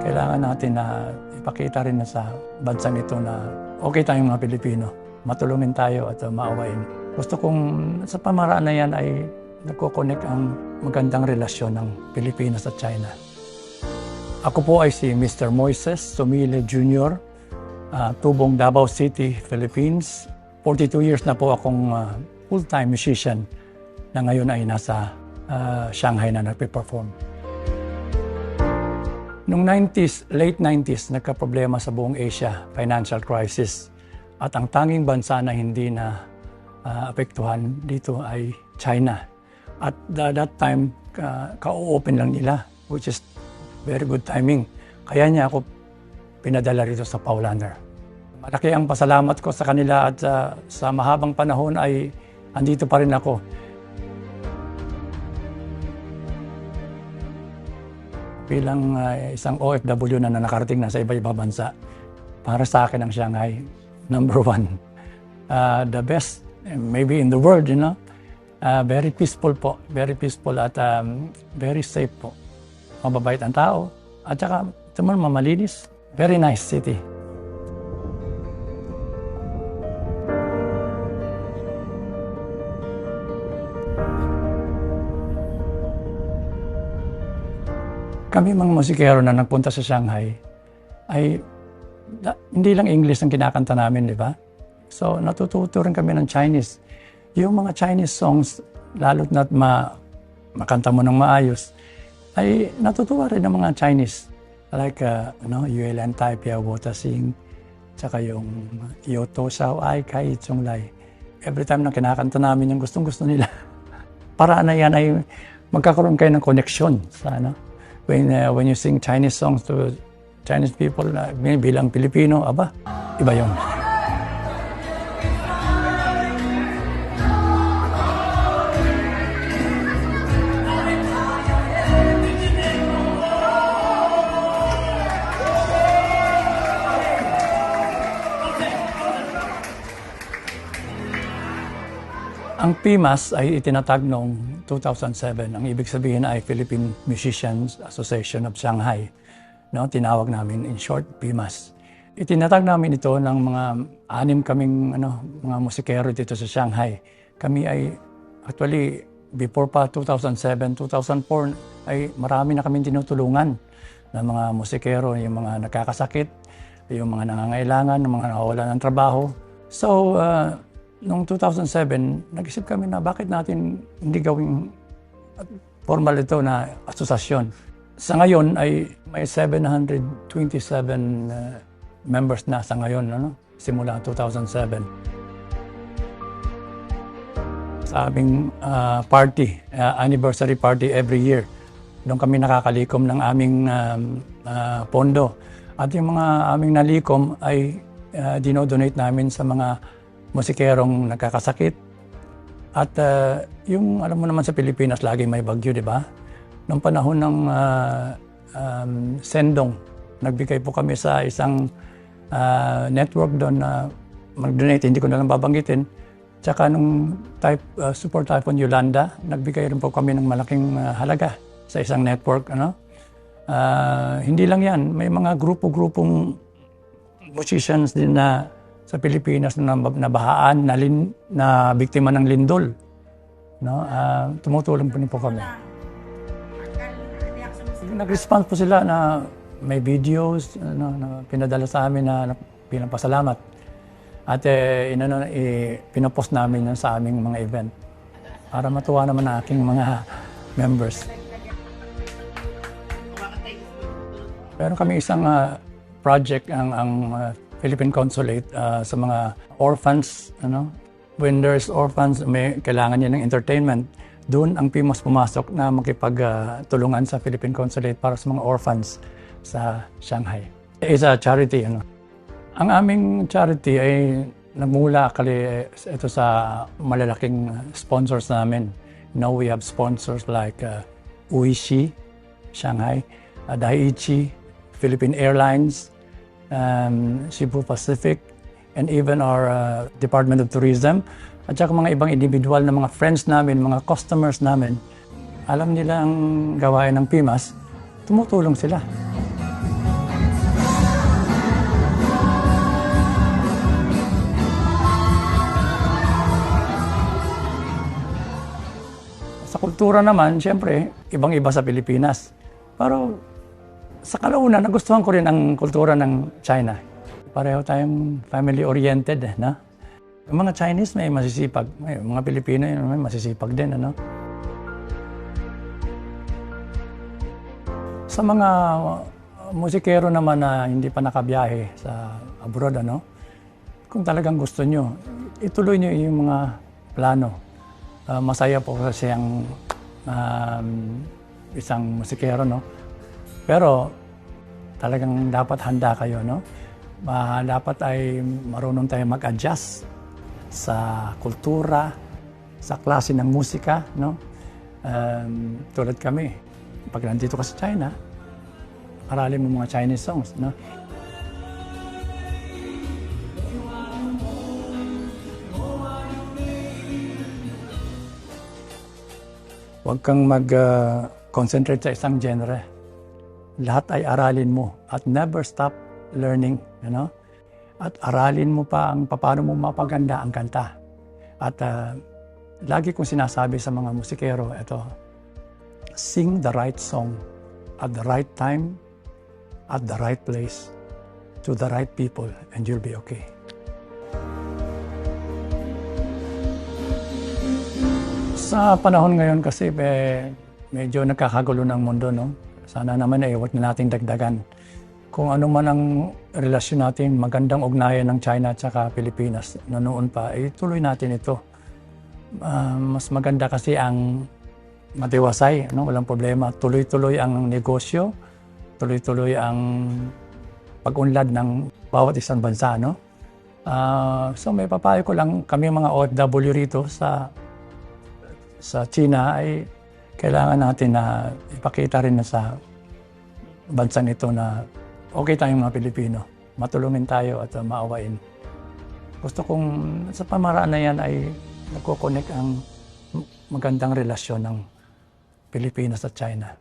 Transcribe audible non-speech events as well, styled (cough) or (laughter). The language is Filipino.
kailangan natin na ipakita rin na sa bansang ito na okay tayong mga Pilipino. Matulungin tayo at uh, maawain. Gusto kong sa pamaraan na yan ay nagkoconnect ang magandang relasyon ng Pilipinas at China. Ako po ay si Mr. Moises Sumile Jr., uh, Tubong Davao City, Philippines. 42 years na po akong uh, full-time musician na ngayon ay nasa uh, Shanghai na nagpe-perform. Noong 90s, late 90s, nagka-problema sa buong Asia, financial crisis. At ang tanging bansa na hindi na uh, apektuhan dito ay China. At that, that time, uh, ka-open lang nila, which is very good timing. Kaya niya ako pinadala rito sa Paulaner. Malaki ang pasalamat ko sa kanila at uh, sa mahabang panahon ay andito pa rin ako. Bilang uh, isang OFW na nakarating na sa iba-ibang bansa, para sa akin ang Shanghai, number (laughs) one. Uh, the best, maybe in the world, you know. Uh, very peaceful po, very peaceful at um, very safe po. Mababait ang tao. At saka, man, mamalinis. Very nice city. Kami mga musikero na nagpunta sa Shanghai ay da, hindi lang English ang kinakanta namin, di ba? So natututo rin kami ng Chinese. Yung mga Chinese songs, lalo't na't ma, makanta mo ng maayos, ay natutuwa rin ng mga Chinese. Like, uh, no, Yuelan Tai Pia Wota Sing, tsaka yung Yoto Sao Ai Kai Chung Lai. Every time na kinakanta namin yung gustong-gusto nila, (laughs) para na yan ay magkakaroon kayo ng connection sa ano, when uh, when you sing Chinese songs to Chinese people uh, bilang Pilipino, aba, iba 'yon. Ang PIMAS ay itinatag noong 2007. Ang ibig sabihin ay Philippine Musicians Association of Shanghai. No, tinawag namin in short PIMAS. Itinatag namin ito ng mga anim kaming ano, mga musikero dito sa Shanghai. Kami ay actually before pa 2007, 2004 ay marami na kaming tinutulungan ng mga musikero, yung mga nakakasakit, yung mga nangangailangan, yung mga nawawalan ng trabaho. So, uh, noong 2007, nag-isip kami na bakit natin hindi gawing formal ito na asosasyon. Sa ngayon ay may 727 uh, members na sa ngayon, ano? simula 2007. Sa aming uh, party, uh, anniversary party every year, doon kami nakakalikom ng aming um, uh, pondo. At yung mga aming nalikom ay uh, dinodonate namin sa mga musikerong nagkakasakit. At uh, yung alam mo naman sa Pilipinas, lagi may bagyo, di ba? Noong panahon ng uh, um, Sendong, nagbigay po kami sa isang uh, network doon na mag-donate, hindi ko na lang babanggitin. Tsaka nung type, uh, Super Typhoon Yolanda, nagbigay rin po kami ng malaking uh, halaga sa isang network. Ano? Uh, hindi lang yan, may mga grupo-grupong musicians din na sa Pilipinas na nabahaan, na, lin, na biktima ng lindol. No? Uh, tumutulong po po kami. Nag-response po sila na may videos ano, na pinadala sa amin na, na pinapasalamat. At eh, inano, eh, pinapost namin yan sa aming mga event para matuwa naman ang aking mga members. Meron kami isang uh, project ang, ang uh, Philippine Consulate uh, sa mga orphans. Ano? When there's orphans, may kailangan niya ng entertainment. Doon ang PIMOS pumasok na makipagtulungan uh, sa Philippine Consulate para sa mga orphans sa Shanghai. It's a charity. Ano? Ang aming charity ay nagmula kali ito sa malalaking sponsors namin. Now we have sponsors like uh, Uishi, Shanghai, uh, Daiichi, Philippine Airlines, um, Cebu Pacific, and even our uh, Department of Tourism, at saka mga ibang individual na mga friends namin, mga customers namin, alam nila ang gawain ng PIMAS, tumutulong sila. Sa kultura naman, siyempre, ibang-iba sa Pilipinas. Pero sa kalaunan, nagustuhan ko rin ang kultura ng China. Pareho tayong family-oriented, eh, na? Yung mga Chinese may masisipag, may mga Pilipino may masisipag din, ano? Sa mga musikero naman na hindi pa nakabiyahe sa abroad, ano? Kung talagang gusto nyo, ituloy nyo yung mga plano. Ah, masaya po kasi ang um, isang musikero, no? Pero talagang dapat handa kayo, no? Ma- dapat ay marunong tayo mag-adjust sa kultura, sa klase ng musika, no? Um, tulad kami, pag nandito ka sa China, aralin mo mga Chinese songs, no? Huwag kang mag-concentrate sa isang genre. Lahat ay aralin mo at never stop learning, you know? At aralin mo pa ang paano mo mapaganda ang kanta. At ah, lagi kong sinasabi sa mga musikero, ito, sing the right song at the right time, at the right place, to the right people, and you'll be okay. Sa panahon ngayon kasi eh, medyo nagkakagulo ng mundo, no? Sana naman ay huwag na nating dagdagan. Kung ano man ang relasyon natin, magandang ugnayan ng China at saka Pilipinas na noon pa, eh, tuloy natin ito. Ah, mas maganda kasi ang matiwasay, no? walang problema. Tuloy-tuloy ang negosyo, tuloy-tuloy ang pag-unlad ng bawat isang bansa. No? Ah, so may papayo ko lang kami mga OFW rito sa sa China ay kailangan natin na ipakita rin na sa bansa nito na okay tayong mga Pilipino. Matulungin tayo at uh, maawain. Gusto kong sa pamaraan na yan ay nagkoconnect ang magandang relasyon ng Pilipinas at China.